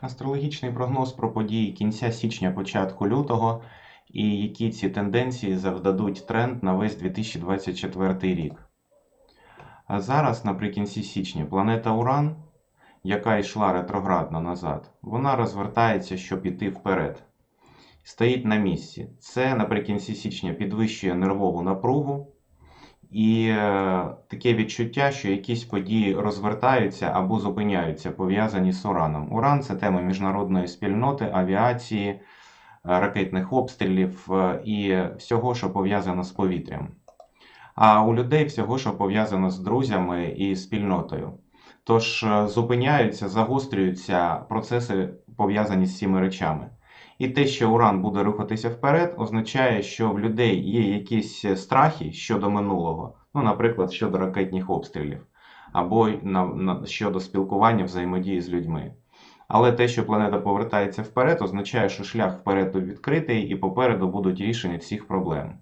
Астрологічний прогноз про події кінця січня, початку лютого і які ці тенденції завдадуть тренд на весь 2024 рік. А зараз, наприкінці січня, планета Уран, яка йшла ретроградно назад, вона розвертається, щоб іти вперед. Стоїть на місці. Це наприкінці січня підвищує нервову напругу. І е, таке відчуття, що якісь події розвертаються або зупиняються, пов'язані з Ураном. Уран це тема міжнародної спільноти, авіації, е, ракетних обстрілів е, і всього, що пов'язано з повітрям. А у людей всього, що пов'язано з друзями і спільнотою. Тож зупиняються, загострюються процеси, пов'язані з цими речами. І те, що Уран буде рухатися вперед, означає, що в людей є якісь страхи щодо минулого, ну, наприклад, щодо ракетних обстрілів, або на, на, щодо спілкування взаємодії з людьми. Але те, що планета повертається вперед, означає, що шлях вперед відкритий і попереду будуть рішення всіх проблем.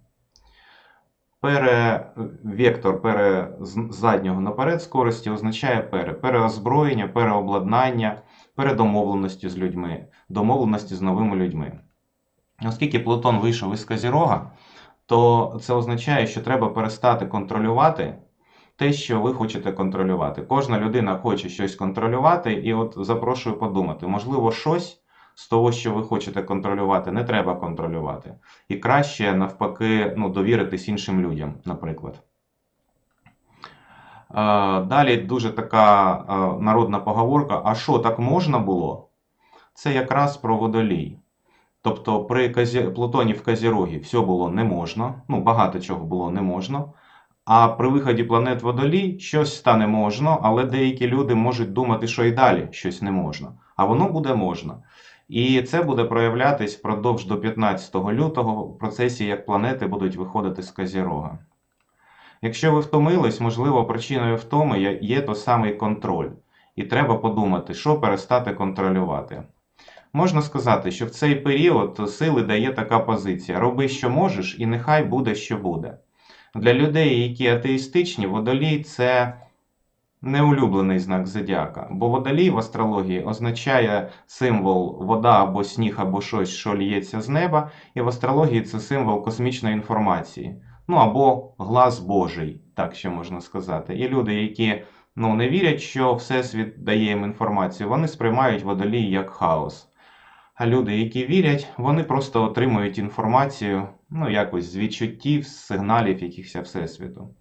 Пере, вектор пере, заднього наперед скорості означає пере, переозброєння, переобладнання, передомовленості з людьми, домовленості з новими людьми. Оскільки Плутон вийшов із Козірога, то це означає, що треба перестати контролювати те, що ви хочете контролювати. Кожна людина хоче щось контролювати, і от запрошую подумати, можливо, щось з того, що ви хочете контролювати, не треба контролювати. І краще, навпаки, ну, довіритись іншим людям, наприклад. Е, Далі дуже така е, народна поговорка: а що так можна було? Це якраз про водолій. Тобто при Казі... Плутоні в Казірогі все було не можна, ну багато чого було не можна. А при виході планет Водолій щось стане можна, але деякі люди можуть думати, що і далі щось не можна. А воно буде можна. І це буде проявлятись впродовж до 15 лютого в процесі, як планети будуть виходити з Казірога. Якщо ви втомились, можливо, причиною втоми є той самий контроль. І треба подумати, що перестати контролювати. Можна сказати, що в цей період сили дає така позиція: роби, що можеш, і нехай буде, що буде. Для людей, які атеїстичні, водолій це неулюблений знак зодіака, бо водолій в астрології означає символ вода або сніг, або щось, що ліється з неба, і в астрології це символ космічної інформації, ну або глас Божий, так ще можна сказати. І люди, які ну, не вірять, що Всесвіт дає їм інформацію, вони сприймають водолій як хаос. А люди, які вірять, вони просто отримують інформацію, ну, якось з відчуттів, з сигналів якихось всесвіту.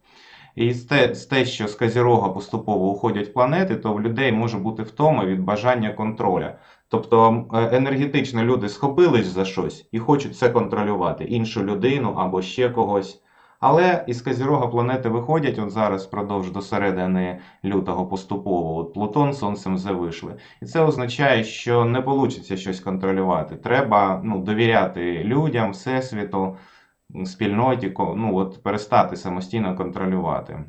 І з те, що з Казірога поступово уходять планети, то в людей може бути втома від бажання контроля. Тобто е, енергетично люди схопились за щось і хочуть це контролювати, іншу людину або ще когось. Але із Казірога планети виходять от зараз впродовж до середини лютого поступово. От Плутон Сонцем вже вийшли. І це означає, що не вийде щось контролювати. Треба ну, довіряти людям, всесвіту, спільноті, ну, от, перестати самостійно контролювати.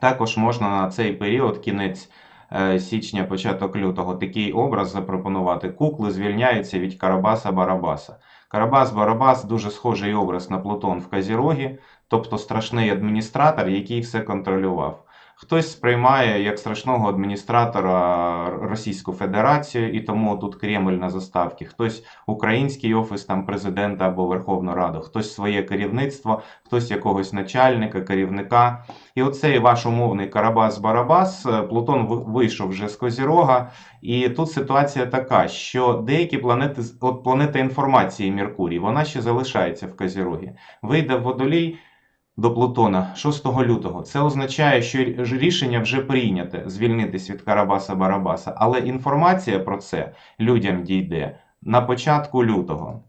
Також можна на цей період, кінець е, січня, початок лютого, такий образ запропонувати. Кукли звільняються від Карабаса-Барабаса. Карабас-Барабас дуже схожий образ на Плутон в Казірогі, тобто страшний адміністратор, який все контролював. Хтось сприймає як страшного адміністратора Російську Федерацію, і тому тут Кремль на заставці, хтось український офіс там президента або Верховну Раду, хтось своє керівництво, хтось якогось начальника, керівника. І оцей ваш умовний Карабас-Барабас, е, Плутон вийшов вже з Козірога, і тут ситуація така, що деякі планети, от планета інформації Меркурій, вона ще залишається в Козірогі. Вийде в Водолій до Плутона 6 лютого. Це означає, що рішення вже прийняте звільнитись від Карабаса-Барабаса, але інформація про це людям дійде на початку лютого.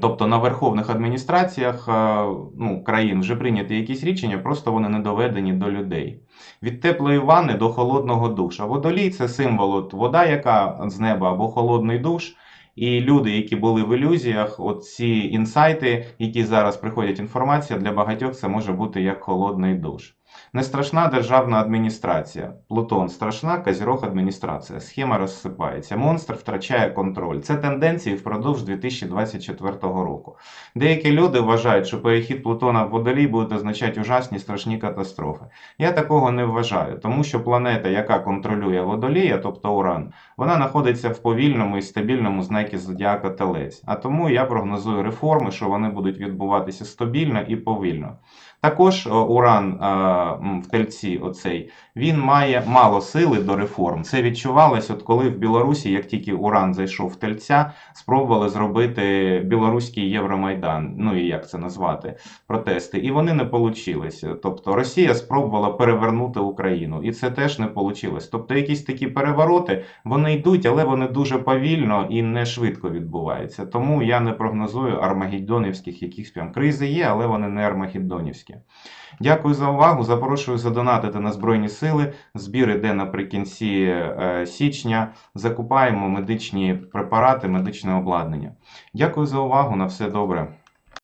Тобто на верховних адміністраціях е, ну, країн вже прийняті якісь рішення, просто вони не доведені до людей. Від теплої ванни до холодного душа. Водолій це символ от вода, яка з неба або холодний душ. І люди, які були в ілюзіях, от ці інсайти, які зараз приходять інформація, для багатьох це може бути як холодний душ. Не страшна державна адміністрація. Плутон страшна, Козірог адміністрація. Схема розсипається. Монстр втрачає контроль. Це тенденції впродовж 2024 року. Деякі люди вважають, що перехід Плутона в водолій буде означати ужасні страшні катастрофи. Я такого не вважаю, тому що планета, яка контролює водолія, тобто Уран, вона знаходиться в повільному і стабільному знакі зодіака Телець. А тому я прогнозую реформи, що вони будуть відбуватися стабільно і повільно. Також е, Уран е, в тельці, оцей, він має мало сили до реформ. Це відчувалось, от коли в Білорусі, як тільки Уран зайшов в тельця, спробували зробити білоруський Євромайдан, ну і як це назвати, протести. І вони не получилися. Тобто Росія спробувала перевернути Україну, і це теж не вийшло. Тобто якісь такі перевороти, вони йдуть, але вони дуже повільно і не швидко відбуваються. Тому я не прогнозую армагеддонівських якихось прям кризи є, але вони не армагеддонівські. Дякую за увагу. Запрошую задонатити на Збройні Сили. Збір іде наприкінці е, січня. Закупаємо медичні препарати, медичне обладнання. Дякую за увагу. На все добре.